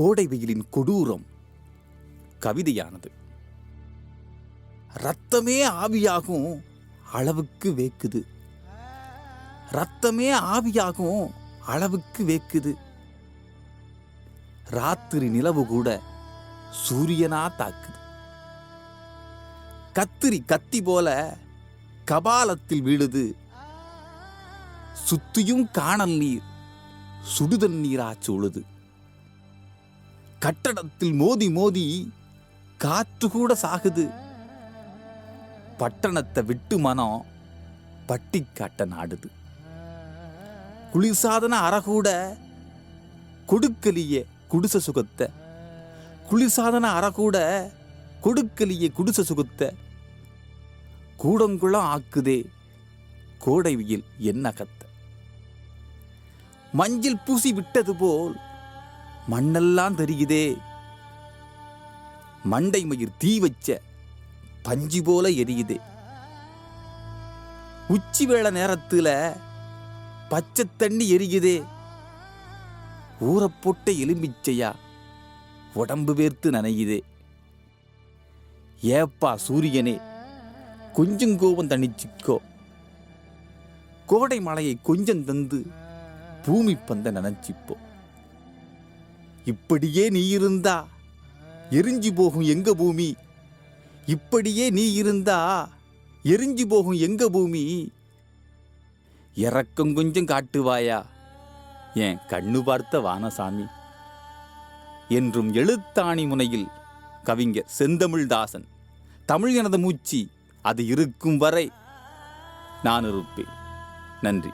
கோடை வெயிலின் கொடூரம் கவிதையானது. ரத்தமே ஆவியாகும் அளவுக்கு வேக்குது. ரத்தமே ஆவியாகும் அளவுக்கு வேக்குது. ராத்திரி நிலவு கூட சூரியனா தாக்குது. கத்திரி கத்தி போல கபாலத்தில் விழுது. சுத்தியும் காணல் நீர் சுடுதன் சூழுது. கட்டடத்தில் மோதி மோதி காற்று கூட சாகுது. பட்டணத்தை விட்டு மனம் பட்டி காட்ட நாடுது. குளிர்சாதன அறகூட கொடுக்கலிய குடிச சுகத்தை. குளிர்சாதன அறகூட கொடுக்கலிய குடிச சுகத்தை. கூடங்குளம் ஆக்குதே கோடைவியில் என்ன கத்த மஞ்சள் பூசி விட்டது போல் மண்ணெல்லாம் தெரியுதே. மண்டை மயிர் தீ வச்ச பஞ்சு போல எரியுதே. உச்சி வேளை நேரத்தில் பச்சை தண்ணி எரியுதே. ஊறப்போட்ட எலும்பிச்சையா உடம்பு வேர்த்து நனையுதே. ஏப்பா சூரியனே கொஞ்சம் கோபம் தணிச்சிக்கோ. கோடை மலையை கொஞ்சம் தந்து பூமி பந்த நனைச்சிப்போம் இப்படியே நீ இருந்தா. எரிஞ்சு போகும் எங்க பூமி? இப்படியே நீ இருந்தா. எரிஞ்சு போகும் எங்க பூமி? இறக்கம் கொஞ்சம் காட்டுவாயா? என் கண்ணு பார்த்த வானசாமி. என்றும் எழுத்தாணி முனையில் கவிஞர் செந்தமிழ்தாசன். தமிழ் எனது மூச்சு அது இருக்கும் வரை நான் இருப்பேன். நன்றி.